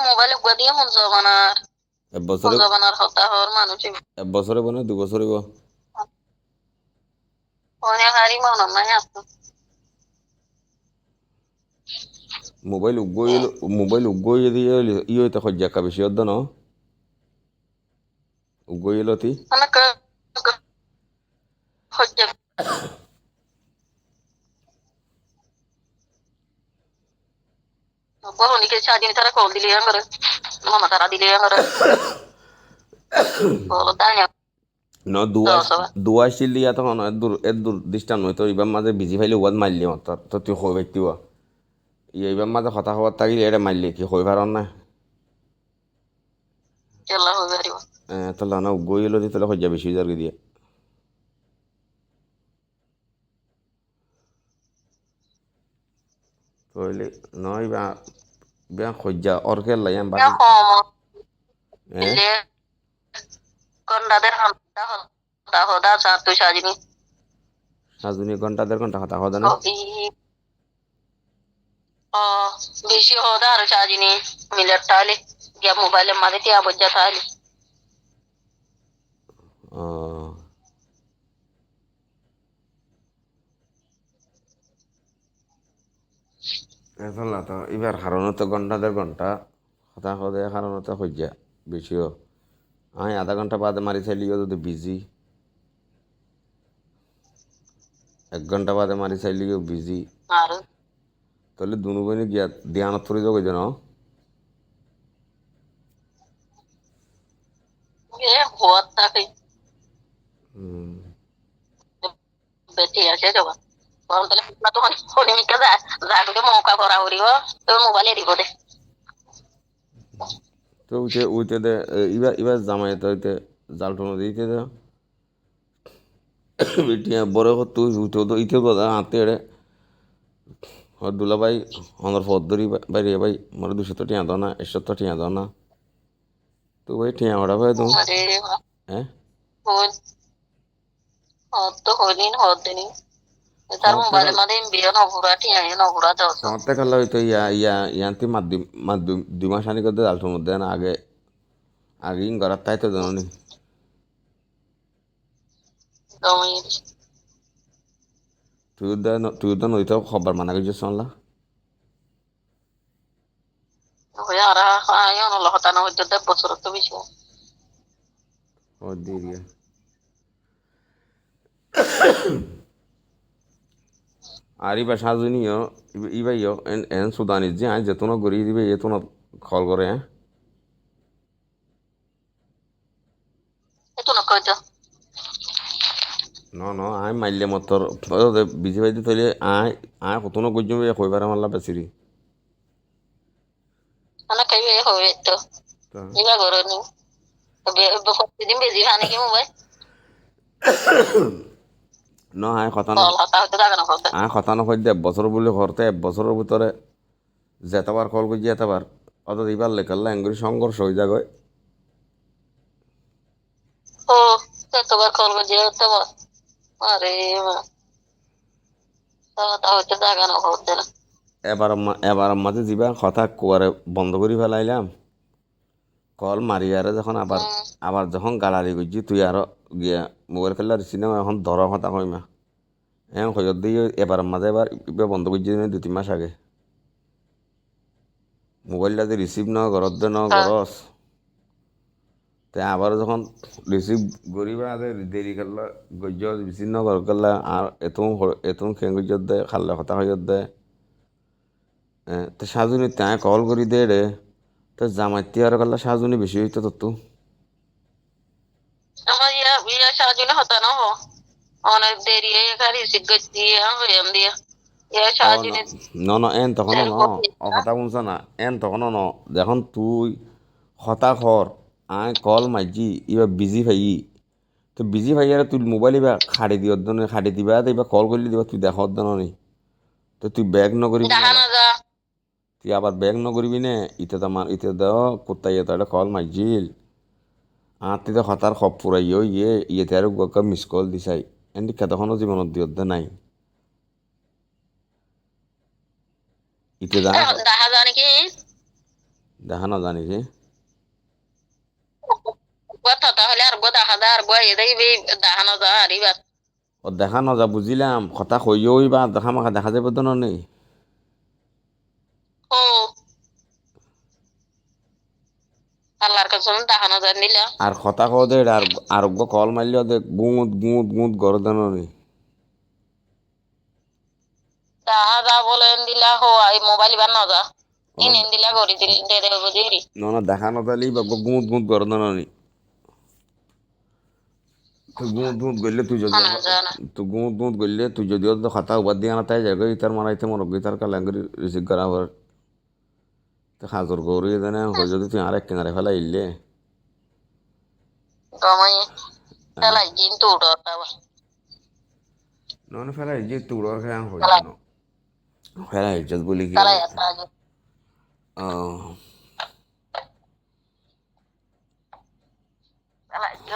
Mobile গুয়া দিয়ে phone জবানার এক বছরে জবানার হতা হওয়ার মানুষ এক বছরে বনে দু বছরে গো অনেক হারি মনে নাই আসতো মোবাইল উগ্গইল মোবাইল উগ্গই দিয়ে ই হইতে খজ্জা কা বেশি হদ্দ ন উগ্গইল তি অনেক হচ্ছে মামা তারা দিলে করে বলো তাই না ন দুয়া। দুয়া ইয়া তখন এদুর এদুর দৃষ্টান ইবার মাঝে বিজি ফাইলে উয়াদ মারলি তো তুই হই ব্যক্তি মাঝে কথা খবর থাকিলে এটা মারলি কি হই পারন না চেল্লা হয়ে পারিব তাহলে না বেশি দিয়ে তইলে নয় বা বিয়া খজ্জা অর্কে লাইয়াম বাকি কম হ্যাঁ দিলে কন্ডাদের হামদা হদা হদা চার তুই সাজিনি সাজুনি ঘণ্টা দেড় ঘণ্টা কথা হদা না কবি ও বেশি হদা আর সাজিনি মিলার তাহলে গিয়া মোবাইলের মাঝে টিয়া বজ্জা তাহলে ও না তো এবার হারানো তো ঘণ্টা দেড় ঘণ্টা কথা হদে হারানো তো খজ্জা বেশিও আমি আধা ঘণ্টা বাদে মারি চাইলিও যদি বিজি। এক ঘণ্টা বাদে মারি চাইলিও বিজি। তাহলে দুনু বইনি গিয়া দিয়ানত থরি যাব যেন হুম বেটি আছে যাবা তো হনিমিকা যা যাগুকে মৌকা করা করিব তো মোবাইলে দিব দে তো উঠে উঠে দে এবার এবার জামাই তো হইতে জাল টোনো দিতে দে বেটিয়া বড় তুই উঠে তো ইতে তো হাতে এড়ে দুলা ভাই আমার পদ্ধরি বাইরে ভাই আমার দুশো তো টিয়া দাও না একশো তো টিয়া দাও না তো ভাই টিয়া ওরা ভাই তুমি আরে হ্যাঁ হন হত তো হইনি হত দিনি তার মোবাইলের মাঝে বিয়ে নভুরা টিয়া নভুরা দাও আমার তো খেলা হইতো ইয়া ইয়া ইয়ান্তি মাধ্যম মাধ্যম দুই মাস আনি করতে জাল টোনো না আগে আগে ইন করার তাই তো জানো তুই তো তুই তো নইতো খবর মানা কিছু শুনলা হয়ে আর আয় অনল হতানো হইতে বছর তো বেশি ও দিরিয়া আর ইবা সাজুনিও ইবাইও এন এন সুদানি যে আজ যেতন গড়ি দিবে এতন খল করে হ্যাঁ? ন ন আই মাইলে মতর বিজি বাইদি থইলে আই আই কতনো গজ্জম কইবার মারলা বেসিরি মানে খাইবে হবে তো? ইবা নি প্রতিদিন বেজি কি মোবাইল? ন আই কথা না দে বছর বলে ঘরতে এক বছরের ভিতরে যেতবার কল করছি এতবার অত এবার লেখাল্লা এঙ্গুরি সংঘর্ষ হয়ে যাগয় ও এতবার কল করে যে আরে হতা হইতে থাকে না হতে না এবার এবার মাঝে যাবা কথা কুয়ারে বন্ধ করে ফেলাইলাম কল মারি আরে যখন আবার আবার যখন গালারি করছি তুই আরও গিয়া মোবাইল খেলা সিনেমা এখন ধর কথা কইমা এখন খজর দিয়ে এবার মাঝে এবার বন্ধ করছি দু তিন মাস আগে মোবাইলটা যে রিসিভ ন ঘরত দে ন গরস তে আবার যখন রিসিভ করিবা দেরি করলা গজ্য বিচ্ছিন্ন ঘর করলা আর এতুম এতুম খেয়ে গজ্য দে খাল্লা কথা হইয়ত দে। হ্যাঁ, তো সাজুনি তাই কল করি দে রে তো জামাইতি আর কাল্লা সাজুনি বেশি হইতো তো আমার ইয়া ইয়া সাজিনে হতা না হো অনেক দেরি এখানে রিসিভ করছি হইয়াম দিয়া। ইয়া ন ন এন তখন ন ও কথা শুনছ না? এন তখন ন যখন তুই I call Maiji Iba busy ভাই তো বিজি ভাই আর তুই মোবাইল ইবা খাড়ি দিও দনে খাড়ি দিবা ইবা কল করলি দিবা তুই দেখ তো তুই ব্যাগ ন করিবি দেখা না তুই আবার ব্যাগ ন করিবি নে? ইতে তো মান ইতে দাও কুত্তা ইয়ে তো একটা কল মাইজিল আর তো হতার খপ পুরাইও ইয়ে ইয়েতে আর গকা মিস কল দিছাই। এন্দি কেতখনো জীবনত দিও দে নাই। ইতে দেখা নাজানি কি দেখা আর এবার ও দেখা নাযা বুঝিলাম। কথা কইও বা দেখা মাখা দেখা যাবে তো নেই ও আল্লাহর নিলা। আর কথা কও দে আর আর কল মারলিও দে গুঁত গুঁত গুঁত গরদ নি দিলা হো মোবাইল না যা ইনে দিলা করি দিল দে দে বুঝিলি না না দেখা নাজালি বা গুঁত গুঁত গরদ নি তুই গুঁত গুঁত গইলে তুই যদি তুই গুঁত গুঁত গইলে তুই যদিও তো খাতা উবাদ দিয়া না তাই যাবে ইতার মারাইতে মনে গিতার কালাঙ্গরি রিসিভ করা হবার তো হাজর গৌরী জানে হয়ে। যদি তুই আরেক কিনারে ফেলা ইল্লে তোমায় তালাই কিন্তু উড়তা নন ফেলা ইজ্জত তুড়র খেয়ে হয় না। ফেলা ইজ্জত বলি কি ও